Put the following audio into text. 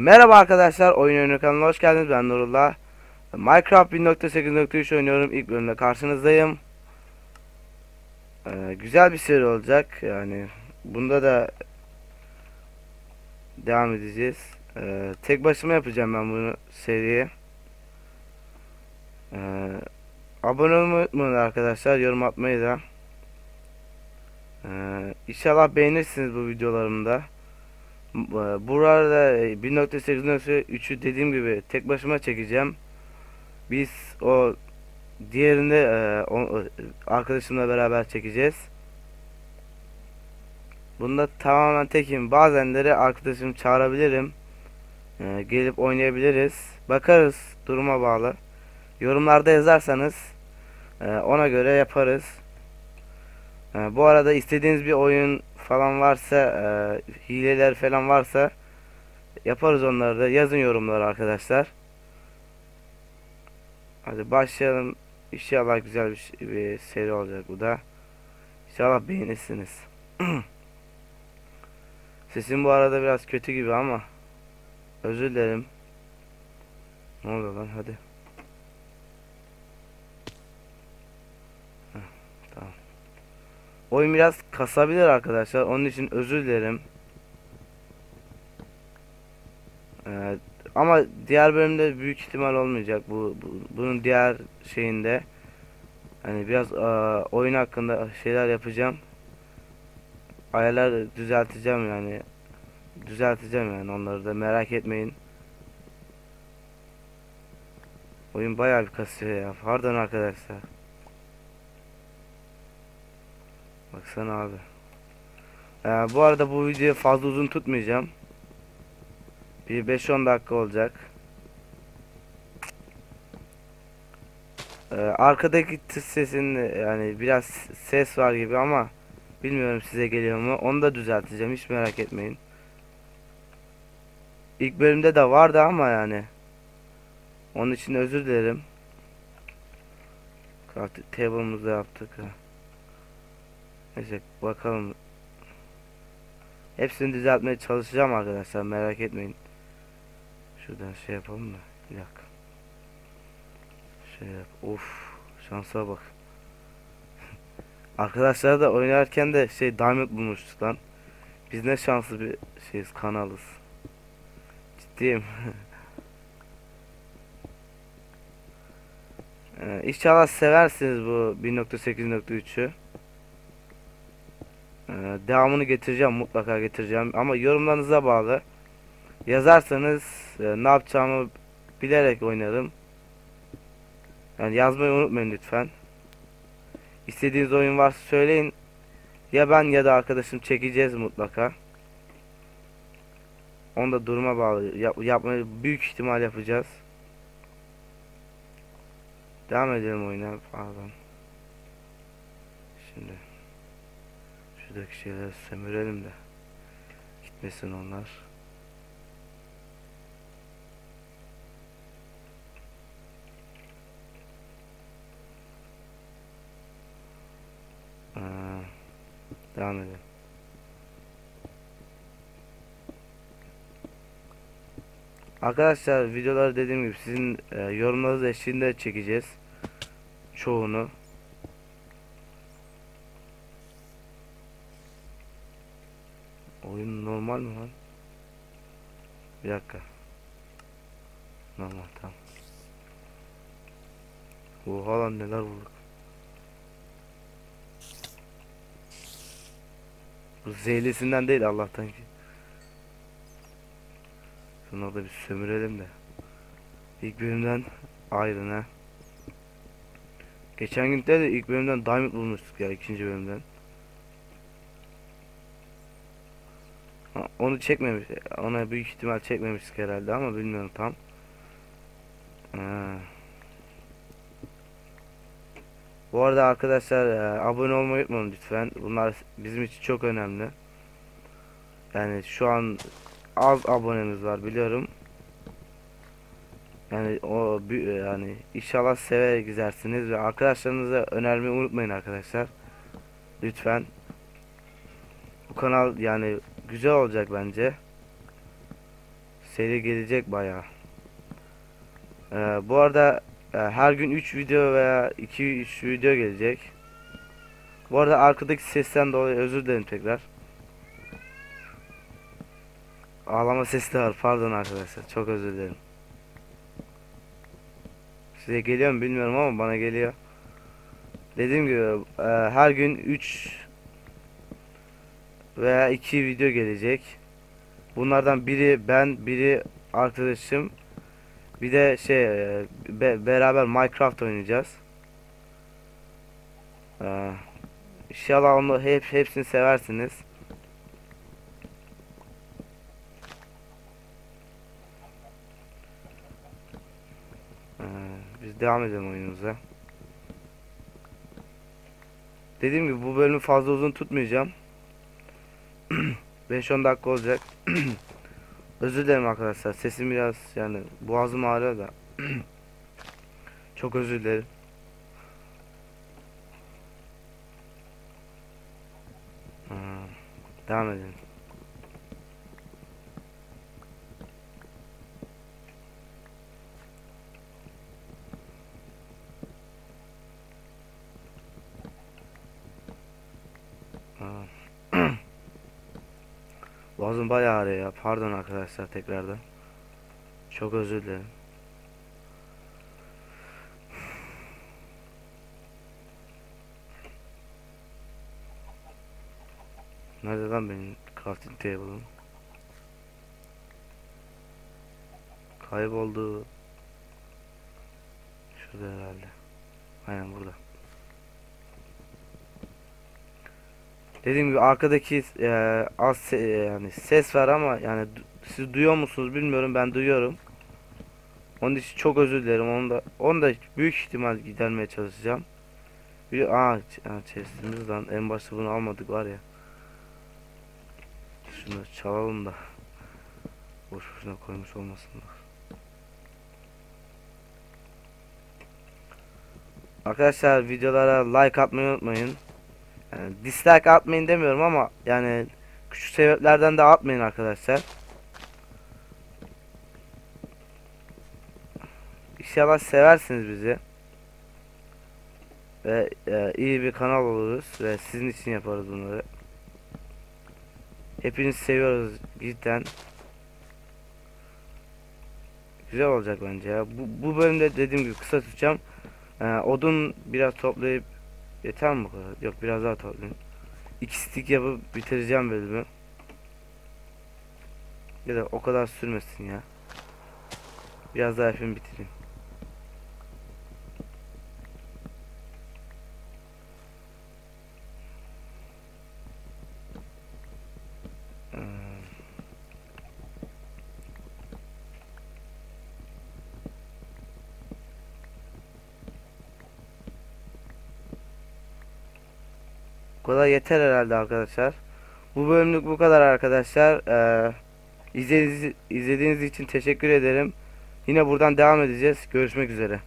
Merhaba arkadaşlar, Oyun Oyunu kanalına hoş geldiniz. Ben Nurullah. Minecraft 1.8.3 oynuyorum. İlk bölümde karşınızdayım. Ee, güzel bir seri olacak. Yani bunda da devam edeceğiz. Ee, tek başıma yapacağım ben bunu seriye. Ee, abone olmayı arkadaşlar. Yorum atmayı da. Ee, inşallah beğenirsiniz bu videolarımda. Bu- Burada 1.8.3'ü dediğim gibi tek başıma çekeceğim. Biz o diğerinde e, o- arkadaşımla beraber çekeceğiz. Bunda tamamen tekim. Bazenleri arkadaşım çağırabilirim. E, gelip oynayabiliriz. Bakarız duruma bağlı. Yorumlarda yazarsanız e, ona göre yaparız. E, bu arada istediğiniz bir oyun falan varsa, e, hileler falan varsa yaparız onları da. Yazın yorumlara arkadaşlar. Hadi başlayalım. İnşallah güzel bir, bir seri olacak bu da. İnşallah beğenirsiniz. Sesim bu arada biraz kötü gibi ama özür dilerim. Ne oluyor lan hadi. Heh, tamam. Oyun biraz kasabilir arkadaşlar. Onun için özür dilerim. Ee, ama diğer bölümde büyük ihtimal olmayacak bu, bu- bunun diğer şeyinde. Hani biraz aa, oyun hakkında şeyler yapacağım. Ayarlar düzelteceğim yani. Düzelteceğim yani onları da merak etmeyin. Oyun bayağı bir kasıyor ya. Pardon arkadaşlar. Baksana abi. Ee, bu arada bu videoyu fazla uzun tutmayacağım. Bir 5-10 dakika olacak. Ee, arkadaki tıs sesinin yani biraz ses var gibi ama bilmiyorum size geliyor mu. Onu da düzelteceğim hiç merak etmeyin. İlk bölümde de vardı ama yani. Onun için özür dilerim. Crafting table'ımızı yaptık ha. Neyse bakalım. Hepsini düzeltmeye çalışacağım arkadaşlar merak etmeyin. Şuradan şey yapalım da bir dakika. Şey yap. Of şansa bak. Arkadaşlar da oynarken de şey diamond bulmuştuk lan. Biz ne şanslı bir şeyiz kanalız. Ciddiyim. Ee, seversiniz bu 1.8.3'ü. Ee, devamını getireceğim mutlaka getireceğim ama yorumlarınıza bağlı. Yazarsanız e, ne yapacağımı bilerek oynarım. Yani yazmayı unutmayın lütfen. İstediğiniz oyun varsa söyleyin. Ya ben ya da arkadaşım çekeceğiz mutlaka. Onu da duruma bağlı. Yap, yapmayı büyük ihtimal yapacağız. Devam edelim oyuna. Pardon. Şimdi şuradaki şeyleri sömürelim de gitmesin onlar. Aa, devam edelim. Arkadaşlar videoları dediğim gibi sizin e, yorumlarınız eşliğinde çekeceğiz. Çoğunu. Oyun normal mi lan? Bir dakika. Normal tamam. Oha lan neler bulduk. Bu zehirlisinden değil Allah'tan ki. Şunu da bir sömürelim de. İlk bölümden ayrı ne? Geçen günde de ilk bölümden diamond bulmuştuk ya ikinci bölümden. Onu çekmemiş. Ona büyük ihtimal çekmemiştik herhalde ama bilmiyorum tam. Ha. Bu arada arkadaşlar e, abone olmayı unutmayın lütfen. Bunlar bizim için çok önemli. Yani şu an az abonemiz var biliyorum. Yani o bü- yani inşallah severek izlersiniz ve arkadaşlarınıza önermeyi unutmayın arkadaşlar. Lütfen. Bu kanal yani güzel olacak bence. seri gelecek bayağı. Ee, bu arada e, her gün 3 video veya 2-3 video gelecek. Bu arada arkadaki sesten dolayı özür dilerim tekrar. Ağlama sesi var. Pardon arkadaşlar. Çok özür dilerim. Size geliyor mu bilmiyorum ama bana geliyor. Dediğim gibi e, her gün 3 veya 2 video gelecek. Bunlardan biri ben, biri arkadaşım. Bir de şey e, be- beraber Minecraft oynayacağız. Ee, İnşallah onu hep hepsini seversiniz. Ee, biz devam edelim oyunumuza. Dediğim gibi bu bölümü fazla uzun tutmayacağım. 5-10 dakika olacak. Özür dilerim arkadaşlar. Sesim biraz yani boğazım ağrıyor da. Çok özür dilerim. Ha, devam edelim. Ha. Boğazım bayağı ağrıyor ya. Pardon arkadaşlar tekrardan. Çok özür dilerim. Nerede lan benim crafting table'ım? Kayboldu. Şurada herhalde. Aynen burada. Dediğim gibi arkadaki e, az se- e, yani ses var ama yani siz duyuyor musunuz bilmiyorum ben duyuyorum. Onun için çok özür dilerim. Onu da onu da büyük ihtimal gidermeye çalışacağım. Bir aa, aa lan en başta bunu almadık var ya. Şunu çalalım da. Boş boşuna koymuş olmasınlar. Arkadaşlar videolara like atmayı unutmayın. Yani dislike atmayın demiyorum ama yani küçük sebeplerden de atmayın arkadaşlar. İnşallah seversiniz bizi. Ve e, iyi bir kanal oluruz ve sizin için yaparız bunları. Hepinizi seviyoruz cidden. Güzel olacak bence ya. Bu, bu bölümde dediğim gibi kısa tutacağım. Ee, odun biraz toplayıp yeter mi bu kadar? Yok biraz daha toplayayım. İki stick yapıp bitireceğim bölümü. Ya da o kadar sürmesin ya. Biraz daha yapayım bitireyim. Bu kadar yeter herhalde arkadaşlar. Bu bölümlük bu kadar arkadaşlar. Ee, izlediğiniz, izlediğiniz için teşekkür ederim. Yine buradan devam edeceğiz. Görüşmek üzere.